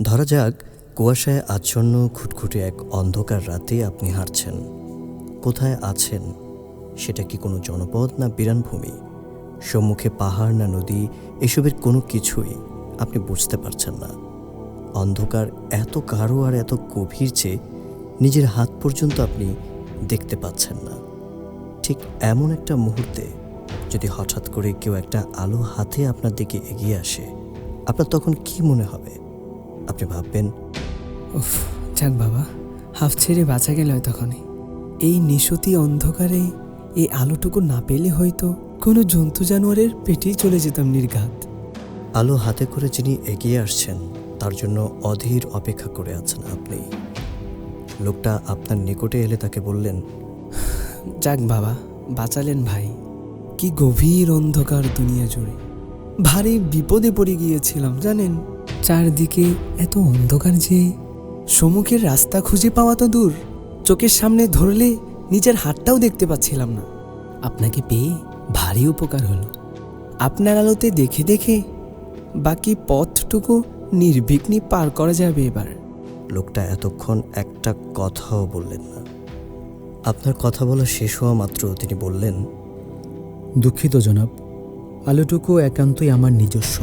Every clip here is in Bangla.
ধরা যাক, কুয়াশায় আচ্ছন্ন খুটখুটে এক অন্ধকার রাতে আপনি হাঁটছেন। কোথায় আছেন? সেটা কি কোনো জনপদ না বিরানভূমি? সম্মুখে পাহাড় না নদী, এসবের কোনো কিছুই আপনি বুঝতে পারছেন না। অন্ধকার এত কারও আর এত গভীর যে নিজের হাত পর্যন্ত আপনি দেখতে পাচ্ছেন না। ঠিক এমন একটা মুহূর্তে যদি হঠাৎ করে কেউ একটা আলো হাতে আপনার দিকে এগিয়ে আসে, আপনার তখন কি মনে হবে? আপনি ভাববেন উফ যাক বাবা হাফ ছেড়ে বাঁচা গেল তখনই এই নিশতি অন্ধকারে এই আলোটুকু না পেলে হয়তো কোনো জন্তু জানোয়ারের পেটেই চলে যেতাম নির্ঘাত। আলো হাতে করে যিনি এগিয়ে আসছেন তার জন্য অধীর অপেক্ষা করে আছেন আপনি। লোকটা আপনার নিকটে এলে তাকে বললেন যাক বাবা বাঁচালেন ভাই। কি গভীর অন্ধকার দুনিয়া জুড়ে। ভারী বিপদে পড়ে গিয়েছিলাম জানেন? চারদিকে এত অন্ধকার যে সম্মুখের রাস্তা খুঁজে পাওয়া তো দূর। চোখের সামনে ধরলে নিজের হাতটাও দেখতে পাচ্ছিলাম না। আপনাকে পেয়ে ভারী উপকার হলো। আপনার আলোতে দেখে দেখে বাকি পথটুকু নির্বিঘ্নে পার করা যাবে এবার। লোকটা এতক্ষণ একটা কথাও বললেন না। আপনার কথা বলা শেষ হওয়া মাত্র তিনি বললেন দুঃখিত জনাব আলোটুকু একান্তই আমার নিজস্ব।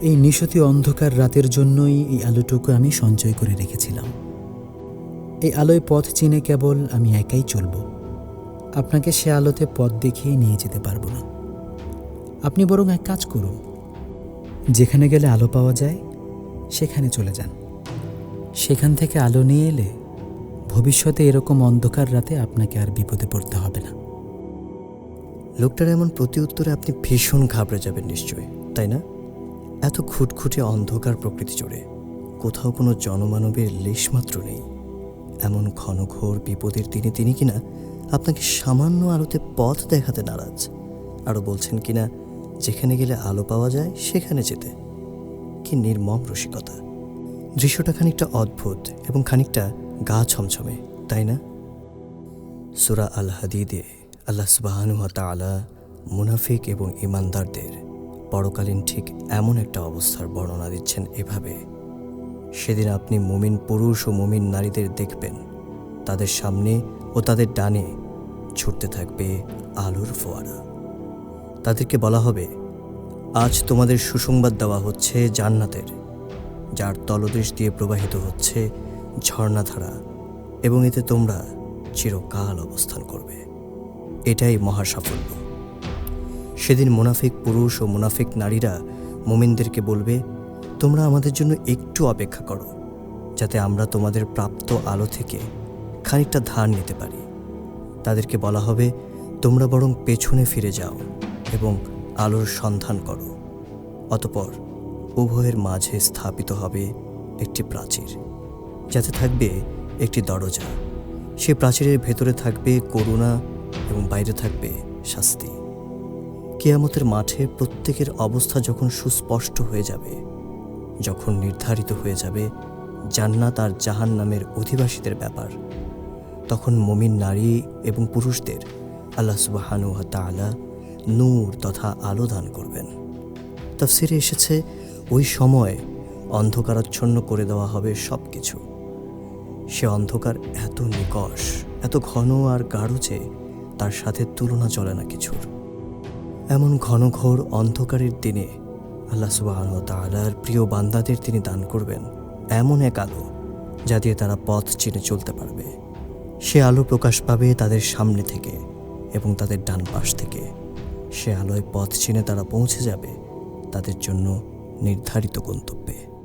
এই নিশতি অন্ধকার রাতের জন্যই এই আলোটুকু আমি সঞ্চয় করে রেখেছিলাম। এই আলোয় পথ চিনে কেবল আমি একাই চলব। আপনাকে সে আলোতে পথ দেখিয়ে নিয়ে যেতে পারব না। আপনি বরং এক কাজ করুন। যেখানে গেলে আলো পাওয়া যায়, সেখানে চলে যান। সেখান থেকে আলো নিয়ে এলে ভবিষ্যতে এরকম অন্ধকার রাতে আপনাকে আর বিপদে পড়তে হবে না। লোকটার এমন প্রতি উত্তরে আপনি ভীষণ ঘাবড়ে যাবেন নিশ্চয়ই, তাই না? এত খুটখুটে অন্ধকার প্রকৃতি জুড়ে কোথাও কোনো জনমানবের লেশমাত্র নেই। এমন ঘনঘোর বিপদের দিনে তিনি কিনা আপনাকে সামান্য আলোতে পথ দেখাতে নারাজ। আরও বলছেন কিনা, যেখানে গেলে আলো পাওয়া যায়, সেখানে যেতে। কি নির্মম রসিকতা। দৃশ্যটা খানিকটা অদ্ভুত এবং খানিকটা গা ছমছমে, তাই না? সুরা আল হাদিদে আল্লাহ সুবাহানুয়া তালা মুনাফিক এবং ইমানদারদের পরকালীন ঠিক এমন একটা অবস্থার বর্ণনা দিচ্ছেন এভাবে, সেদিন আপনি মুমিন পুরুষ ও মুমিন নারীদের দেখবেন। তাদের সামনে ও তাদের ডানে ছুটতে থাকবে আলোর ফোয়ারা। তাদেরকে বলা হবে, আজ তোমাদের সুসংবাদ দেওয়া হচ্ছে জান্নাতের, যার তলদেশ দিয়ে প্রবাহিত হচ্ছে ঝর্ণাধারা, এবং এতে তোমরা চিরকাল অবস্থান করবে। এটাই মহা সাফল্য সেদিন মুনাফিক পুরুষ ও মুনাফিক নারীরা মোমিনদেরকে বলবে, তোমরা আমাদের জন্য একটু অপেক্ষা করো, যাতে আমরা তোমাদের প্রাপ্ত আলো থেকে খানিকটা ধার নিতে পারি। তাদেরকে বলা হবে, তোমরা বরং পেছনে ফিরে যাও এবং আলোর সন্ধান করো। অতপর উভয়ের মাঝে স্থাপিত হবে একটি প্রাচীর, যাতে থাকবে একটি দরজা। সে প্রাচীরের ভেতরে থাকবে করুণা এবং বাইরে থাকবে শাস্তি। কেয়ামতের মাঠে প্রত্যেকের অবস্থা যখন সুস্পষ্ট হয়ে যাবে, যখন নির্ধারিত হয়ে যাবে জান্নাত আর জাহান নামের অধিবাসীদের ব্যাপার, তখন মমিন নারী এবং পুরুষদের আল্লাহ সুবাহানু তালা নূর তথা আলো দান করবেন। তফসিরে এসেছে, ওই সময় অন্ধকারাচ্ছন্ন করে দেওয়া হবে সব কিছু সে অন্ধকার এত নিকষ এত ঘন আর গাঢ় যে তার সাথে তুলনা চলে না কিছুর। এমন ঘনঘোর অন্ধকারের দিনে আল্লাহ সুবাহ তালার প্রিয় বান্দাদের তিনি দান করবেন এমন এক আলো যা দিয়ে তারা পথ চিনে চলতে পারবে। সে আলো প্রকাশ পাবে তাদের সামনে থেকে এবং তাদের ডান পাশ থেকে। সে আলোয় পথ চিনে তারা পৌঁছে যাবে তাদের জন্য নির্ধারিত গন্তব্যে।